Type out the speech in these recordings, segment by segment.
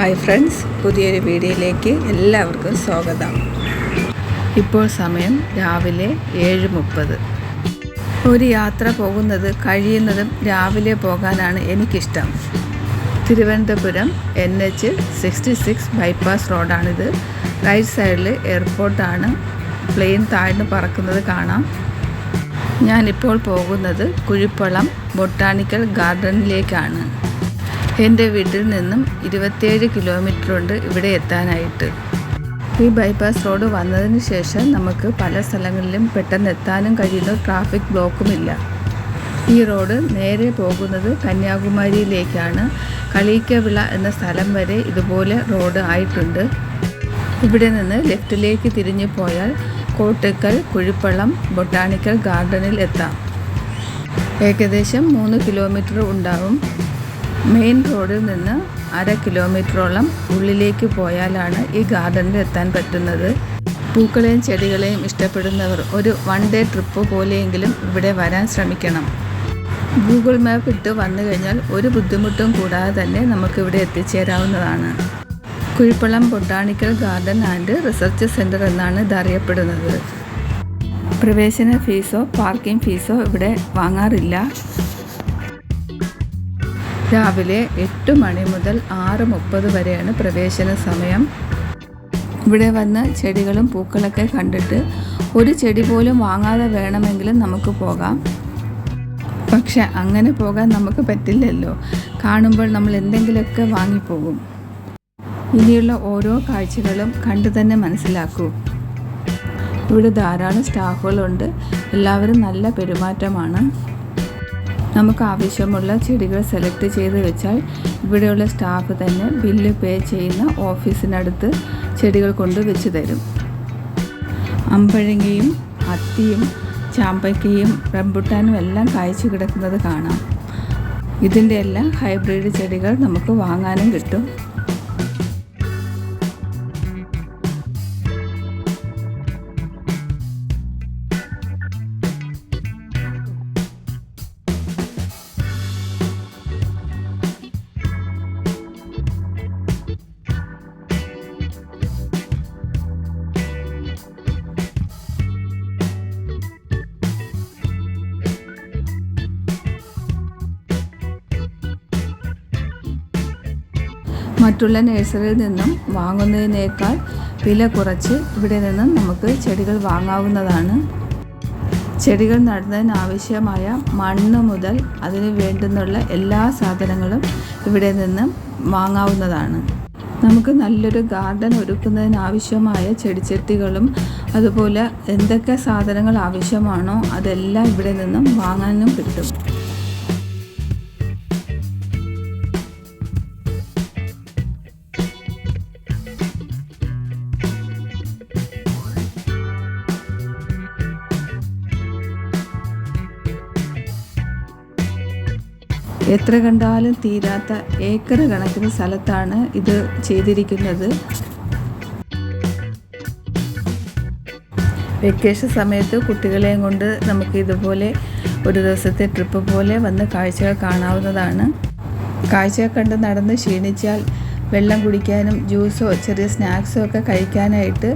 Hi friends പുതിയൊരു വീഡിയോയിലേക്ക് എല്ലാവർക്കും സ്വാഗതം. ഇപ്പോൾ സമയം രാവിലെ ഏഴ് മുപ്പത്. ഒരു യാത്ര പോകുന്നത് കഴിയുന്നതും രാവിലെ പോകാനാണ് എനിക്കിഷ്ടം. Thiruvananthapuram N H sixty six bypass റോഡാണിത്. Right സൈഡിൽ എയർപോർട്ടാണ്. പ്ലെയിൻ താഴ്ന്നു പറക്കുന്നത് കാണാം. ഞാനിപ്പോൾ പോകുന്നത് കുഴിപ്പളം ബൊട്ടാണിക്കൽ ഗാർഡനിലേക്കാണ്. എന്റെ വീട്ടിൽ നിന്നും ഇരുപത്തിയേഴ് കിലോമീറ്റർ ഉണ്ട് ഇവിടെ എത്താനായിട്ട്. ഈ ബൈപ്പാസ് റോഡ് വന്നതിന് ശേഷം നമുക്ക് പല സ്ഥലങ്ങളിലും പെട്ടെന്ന് എത്താനും കഴിയുന്നു. ട്രാഫിക് ബ്ലോക്കുമില്ല ഈ റോഡ് നേരെ പോകുന്നത് കന്യാകുമാരിയിലേക്കാണ്. കളീക്കവിള എന്ന സ്ഥലം വരെ ഇതുപോലെ റോഡ് ആയിട്ടുണ്ട്. ഇവിടെ നിന്ന് ലെഫ്റ്റിലേക്ക് തിരിഞ്ഞു പോയാൽ കോട്ടക്കൽ കുഴിപ്പള്ളം ബൊട്ടാണിക്കൽ ഗാർഡനിൽ എത്താം. ഏകദേശം മൂന്ന് കിലോമീറ്റർ ഉണ്ടാവും. മെയിൻ റോഡിൽ നിന്ന് അര കിലോമീറ്ററോളം ഉള്ളിലേക്ക് പോയാലാണ് ഈ ഗാർഡനിൽ എത്താൻ പറ്റുന്നത്. പൂക്കളെയും ചെടികളെയും ഇഷ്ടപ്പെടുന്നവർ ഒരു വൺ ഡേ ട്രിപ്പ് പോലെയെങ്കിലും ഇവിടെ വരാൻ ശ്രമിക്കണം. ഗൂഗിൾ മാപ്പ് ഇട്ട് വന്നു കഴിഞ്ഞാൽ ഒരു ബുദ്ധിമുട്ടും കൂടാതെ തന്നെ നമുക്കിവിടെ എത്തിച്ചേരാവുന്നതാണ്. Kuzhippallam botanical garden and research centre എന്നാണ് ഇത് അറിയപ്പെടുന്നത്. പ്രവേശന ഫീസോ പാർക്കിംഗ് ഫീസോ ഇവിടെ വാങ്ങാറില്ല. രാവിലെ എട്ട് മണി മുതൽ ആറ് മുപ്പത് വരെയാണ് പ്രവേശന സമയം. ഇവിടെ വന്ന് ചെടികളും പൂക്കളൊക്കെ കണ്ടിട്ട് ഒരു ചെടി പോലും വാങ്ങാതെ വേണമെങ്കിലും നമുക്ക് പോകാം. പക്ഷെ അങ്ങനെ പോകാൻ നമുക്ക് പറ്റില്ലല്ലോ. കാണുമ്പോൾ നമ്മൾ എന്തെങ്കിലുമൊക്കെ വാങ്ങിപ്പോകും. ഇനിയുള്ള ഓരോ കാഴ്ചകളും കണ്ടു തന്നെ മനസ്സിലാക്കൂ. ഇവിടെ ധാരാളം സ്റ്റാഫുകളുണ്ട്. എല്ലാവരും നല്ല പെരുമാറ്റമാണ്. നമുക്ക് ആവശ്യമുള്ള ചെടികൾ സെലക്ട് ചെയ്ത് വെച്ചാൽ ഇവിടെയുള്ള സ്റ്റാഫ് തന്നെ ബില്ല് പേ ചെയ്യുന്ന ഓഫീസിനടുത്ത് ചെടികൾ കൊണ്ട് വെച്ച് തരും. അമ്പഴങ്ങയും അത്തിയും ചാമ്പയ്ക്കയും റംബുട്ടാനും എല്ലാം കായ്ച്ചു കിടക്കുന്നത് കാണാം. ഇതിന്റെ എല്ലാം ഹൈബ്രിഡ് ചെടികൾ നമുക്ക് വാങ്ങാനും കിട്ടും. മറ്റുള്ള നഴ്സറിയിൽ നിന്നും വാങ്ങുന്നതിനേക്കാൾ വില കുറച്ച് ഇവിടെ നിന്നും നമുക്ക് ചെടികൾ വാങ്ങാവുന്നതാണ്. ചെടികൾ നടുന്നതിനാവശ്യമായ മണ്ണ് മുതൽ അതിന് വേണ്ടുന്നുള്ള എല്ലാ സാധനങ്ങളും ഇവിടെ നിന്നും വാങ്ങാവുന്നതാണ്. നമുക്ക് നല്ലൊരു ഗാർഡൻ ഒരുക്കുന്നതിനാവശ്യമായ ചെടിച്ചട്ടികളും അതുപോലെ എന്തൊക്കെ സാധനങ്ങൾ ആവശ്യമാണോ അതെല്ലാം ഇവിടെ നിന്നും വാങ്ങാനും കിട്ടും. എത്ര കണ്ടാലും തീരാത്ത ഏക്കർ കണക്കിന് സ്ഥലത്താണ് ഇത് ചെയ്തിരിക്കുന്നത്. വെക്കേഷൻ സമയത്ത് കുട്ടികളെയും കൊണ്ട് നമുക്ക് ഇതുപോലെ ഒരു ദിവസത്തെ ട്രിപ്പ് പോലെ വന്ന് കാഴ്ചകൾ കാണാവുന്നതാണ്. കാഴ്ചകൾ കണ്ട് നടന്ന് ക്ഷീണിച്ചാൽ വെള്ളം കുടിക്കാനും ജ്യൂസോ ചെറിയ സ്നാക്സോ ഒക്കെ കഴിക്കാനായിട്ട്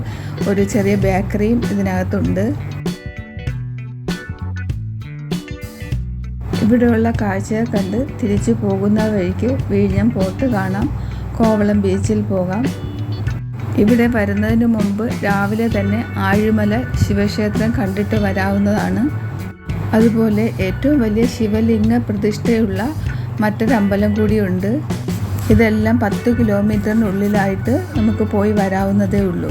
ഒരു ചെറിയ ബേക്കറിയും ഇതിനകത്തുണ്ട്. ഇവിടെയുള്ള കാഴ്ചകൾ കണ്ട് തിരിച്ചു പോകുന്ന വഴിക്ക് വിഴിഞ്ഞം പോർട്ട് കാണാം. കോവളം ബീച്ചിൽ പോകാം. ഇവിടെ വരുന്നതിന് മുമ്പ് രാവിലെ തന്നെ ആഴിമല ശിവക്ഷേത്രം കണ്ടിട്ട് വരാവുന്നതാണ്. അതുപോലെ ഏറ്റവും വലിയ ശിവലിംഗ പ്രതിഷ്ഠയുള്ള മറ്റൊരമ്പലം കൂടിയുണ്ട് ഇതെല്ലാം പത്ത് കിലോമീറ്ററിനുള്ളിലായിട്ട് നമുക്ക് പോയി വരാവുന്നതേ ഉള്ളൂ.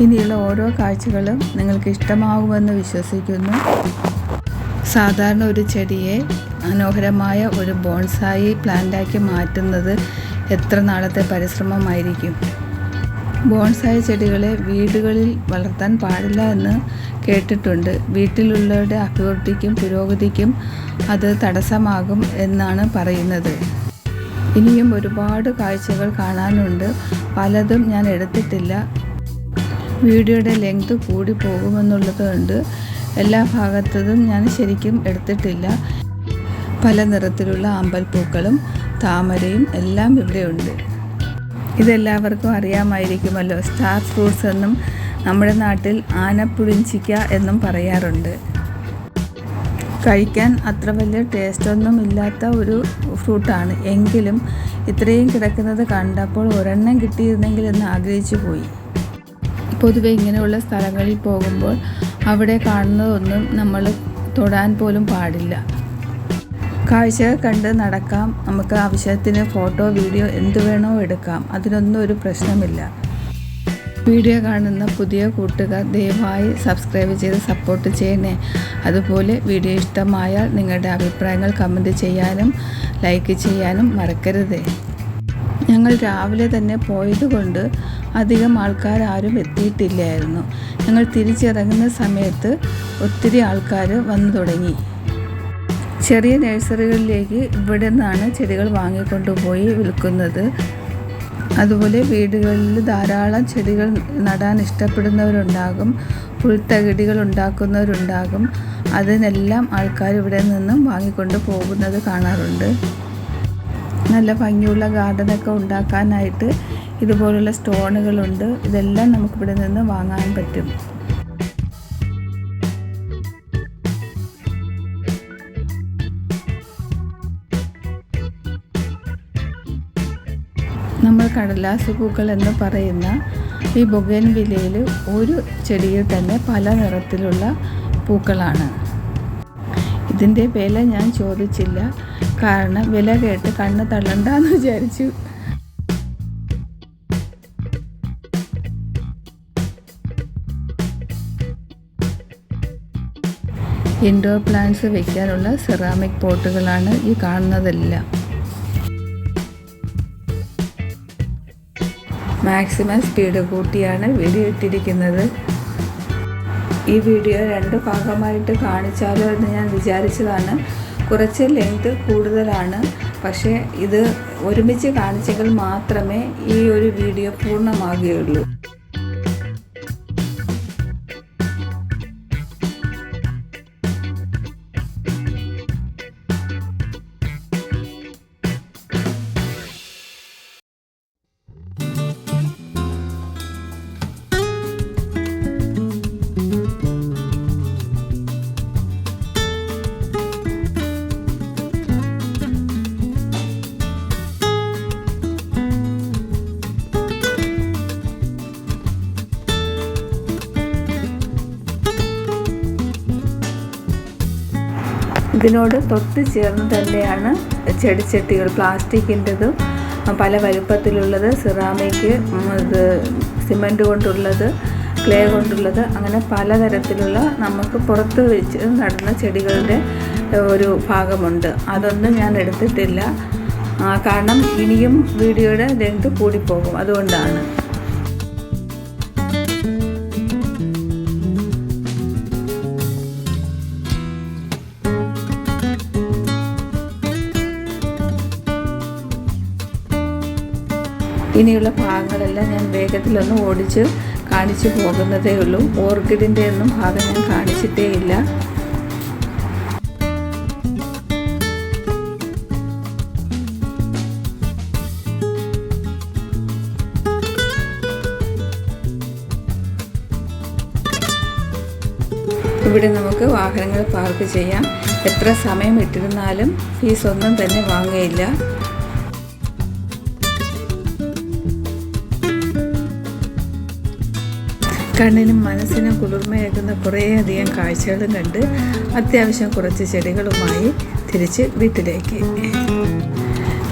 ഇനിയുള്ള ഓരോ കാഴ്ചകളും നിങ്ങൾക്ക് ഇഷ്ടമാകുമെന്ന് വിശ്വസിക്കുന്നു. സാധാരണ ഒരു ചെടിയെ മനോഹരമായ ഒരു ബോൺസായി പ്ലാന്റാക്കി മാറ്റുന്നത് എത്ര നാളത്തെ പരിശ്രമമായിരിക്കും? ബോൺസായി ചെടികളെ വീടുകളിൽ വളർത്താൻ പാടില്ല എന്ന് കേട്ടിട്ടുണ്ട്. വീട്ടിലുള്ളവരുടെ അഭിവൃദ്ധിക്കും പുരോഗതിക്കും അത് തടസ്സമാകും എന്നാണ് പറയുന്നത്. ഇനിയും ഒരുപാട് കാഴ്ചകൾ കാണാനുണ്ട്. പലതും ഞാൻ എടുത്തിട്ടില്ല. വീഡിയോയുടെ ലെങ്ത് കൂടി പോകുമെന്നുള്ളത് കൊണ്ട് എല്ലാ ഭാഗത്തതും ഞാൻ ശരിക്കും എടുത്തിട്ടില്ല. പല നിറത്തിലുള്ള അമ്പൽപ്പൂക്കളും താമരയും എല്ലാം ഇവിടെയുണ്ട് ഇതെല്ലാവർക്കും അറിയാമായിരിക്കുമല്ലോ സ്റ്റാർ ഫ്രൂട്ട്സ് എന്നും നമ്മുടെ നാട്ടിൽ ആനപ്പുഴിഞ്ചിക്ക എന്നും പറയാറുണ്ട്. കഴിക്കാൻ അത്ര വലിയ ടേസ്റ്റൊന്നും ഇല്ലാത്ത ഒരു ഫ്രൂട്ടാണ്. എങ്കിലും ഇത്രയും കിടക്കുന്നത് കണ്ടപ്പോൾ ഒരെണ്ണം കിട്ടിയിരുന്നെങ്കിൽ എന്ന് ആഗ്രഹിച്ചു പോയി. പൊതുവെ ഇങ്ങനെയുള്ള സ്ഥലങ്ങളിൽ പോകുമ്പോൾ അവിടെ കാണുന്നതൊന്നും നമ്മൾ തൊടാൻ പോലും പാടില്ല. കാഴ്ച കണ്ട് നടക്കാം. നമുക്ക് ആവശ്യത്തിന് ഫോട്ടോ വീഡിയോ എന്ത് വേണോ എടുക്കാം. അതിനൊന്നും ഒരു പ്രശ്നമില്ല. വീഡിയോ കാണുന്ന പുതിയ കൂട്ടുകാർ ദയവായി സബ്സ്ക്രൈബ് ചെയ്ത് സപ്പോർട്ട് ചെയ്യണേ. അതുപോലെ വീഡിയോ ഇഷ്ടമായാൽ നിങ്ങളുടെ അഭിപ്രായങ്ങൾ കമന്റ് ചെയ്യാനും ലൈക്ക് ചെയ്യാനും മറക്കരുതേ. ഞങ്ങൾ രാവിലെ തന്നെ പോയതുകൊണ്ട് അധികം ആൾക്കാരാരും എത്തിയിട്ടില്ലായിരുന്നു. ഞങ്ങൾ തിരിച്ചിറങ്ങുന്ന സമയത്ത് ഒത്തിരി ആൾക്കാർ വന്നു തുടങ്ങി. ചെറിയ നഴ്സറികളിലേക്ക് ഇവിടെ നിന്നാണ് ചെടികൾ വാങ്ങിക്കൊണ്ടുപോയി വിൽക്കുന്നത്. അതുപോലെ വീടുകളിൽ ധാരാളം ചെടികൾ നടാൻ ഇഷ്ടപ്പെടുന്നവരുണ്ടാകും പുൽത്തകിടികൾ ഉണ്ടാക്കുന്നവരുണ്ടാകും. അതിനെല്ലാം ആൾക്കാർ ഇവിടെ നിന്നും വാങ്ങിക്കൊണ്ട് പോകുന്നത് കാണാറുണ്ട്. നല്ല ഭംഗിയുള്ള ഗാർഡനൊക്കെ ഉണ്ടാക്കാനായിട്ട് ഇതുപോലുള്ള സ്റ്റോണുകളുണ്ട്. ഇതെല്ലാം നമുക്കിവിടെ നിന്ന് വാങ്ങാൻ പറ്റും. നമ്മൾ കടലാസ് പൂക്കൾ എന്ന് പറയുന്ന ഈ ബൊഗൻ വിലയിൽ ഒരു ചെടിയിൽ തന്നെ പല നിറത്തിലുള്ള പൂക്കളാണ്. ഇതിന്റെ വില ഞാൻ ചോദിച്ചില്ല. കാരണം വില കേട്ട് കണ്ണ് തള്ളണ്ടെന്ന് വിചാരിച്ചു. ഇൻഡോർ പ്ലാന്റ്സ് വെക്കാനുള്ള സെറാമിക് പോട്ടുകളാണ് ഈ കാണുന്നതെല്ലാം. മാക്സിമം സ്പീഡ് കൂട്ടിയാണ് വീഡിയോ ഇട്ടിരിക്കുന്നത്. ഈ വീഡിയോ രണ്ട് ഭാഗമായിട്ട് കാണിച്ചാലോ എന്ന് ഞാൻ വിചാരിച്ചതാണ്. കുറച്ച് ലെങ്ത് കൂടുതലാണ്. പക്ഷേ ഇത് ഒരുമിച്ച് കാണിച്ചെങ്കിൽ മാത്രമേ ഈ ഒരു വീഡിയോ പൂർണമാകുകയുള്ളൂ. ഇതിനോട് തൊട്ട് ചേർന്ന് തന്നെയാണ് ചെടിച്ചട്ടികൾ പ്ലാസ്റ്റിക്കിന്റെതും പല വലുപ്പത്തിലുള്ളത് സിറാമിക് ഇത് സിമന്റ് കൊണ്ടുള്ളത് ക്ലേ കൊണ്ടുള്ളത് അങ്ങനെ പലതരത്തിലുള്ള നമുക്ക് പുറത്ത് വെച്ച് നടുന്ന ചെടികളുടെ ഒരു ഭാഗമുണ്ട്. അതൊന്നും ഞാൻ എടുത്തിട്ടില്ല. കാരണം ഇനിയും വീഡിയോയുടെ ലെങ്ത് കൂടിപ്പോകും. അതുകൊണ്ടാണ്. ഇനിയുള്ള ഭാഗങ്ങളെല്ലാം ഞാൻ വേഗത്തിലൊന്ന് ഓടിച്ച് കാണിച്ചു പോകുന്നതേ ഉള്ളൂ. ഓർക്കിഡിന്റെ ഒന്നും ഭാഗം ഞാൻ കാണിച്ചിട്ടേ ഇല്ല. ഇവിടെ നമുക്ക് വാഹനങ്ങൾ പാർക്ക് ചെയ്യാം. എത്ര സമയം ഇട്ടിരുന്നാലും ഫീസ് ഒന്നും തന്നെ വാങ്ങുകയില്ല. കണ്ണിനും മനസ്സിനും കുളിർമയേക്കുന്ന കുറേയധികം കാഴ്ചകളും കണ്ട് അത്യാവശ്യം കുറച്ച് ചെടികളുമായി തിരിച്ച് വീട്ടിലേക്ക്.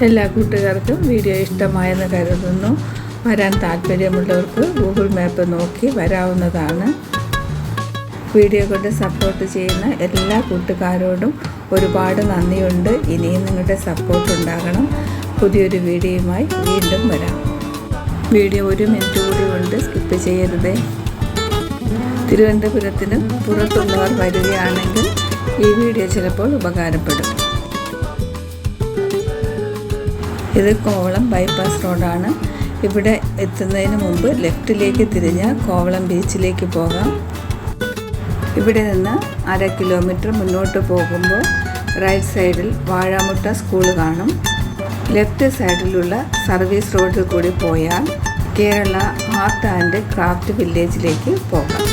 എല്ലാ കൂട്ടുകാർക്കും വീഡിയോ ഇഷ്ടമായെന്ന് കരുതുന്നു. വരാൻ താല്പര്യമുള്ളവർക്ക് ഗൂഗിൾ മാപ്പ് നോക്കി വരാവുന്നതാണ്. വീഡിയോ കൊണ്ട് സപ്പോർട്ട് ചെയ്യുന്ന എല്ലാ കൂട്ടുകാരോടും ഒരുപാട് നന്ദിയുണ്ട്. ഇനിയും നിങ്ങളുടെ സപ്പോർട്ട് ഉണ്ടാകണം. പുതിയൊരു വീഡിയോയുമായി വീണ്ടും വരാം. വീഡിയോ ഒരു മിനിറ്റ് കൂടി കൊണ്ട് സ്കിപ്പ് ചെയ്യരുതേ. തിരുവനന്തപുരത്തിന് പുറത്തുള്ളവർ വരികയാണെങ്കിൽ ഈ വീഡിയോ ചിലപ്പോൾ ഉപകാരപ്പെടും. ഇത് കോവളം ബൈപ്പാസ് റോഡാണ്. ഇവിടെ എത്തുന്നതിന് മുമ്പ് ലെഫ്റ്റിലേക്ക് തിരിഞ്ഞ് കോവളം ബീച്ചിലേക്ക് പോകാം. ഇവിടെ നിന്ന് അര കിലോമീറ്റർ മുന്നോട്ട് പോകുമ്പോൾ റൈറ്റ് സൈഡിൽ വാഴാമുട്ട സ്കൂൾ കാണും. ലെഫ്റ്റ് സൈഡിലുള്ള സർവീസ് റോഡിൽ കൂടി പോയാൽ കേരള ആർട്ട് ആൻഡ് ക്രാഫ്റ്റ് വില്ലേജിലേക്ക് പോകാം.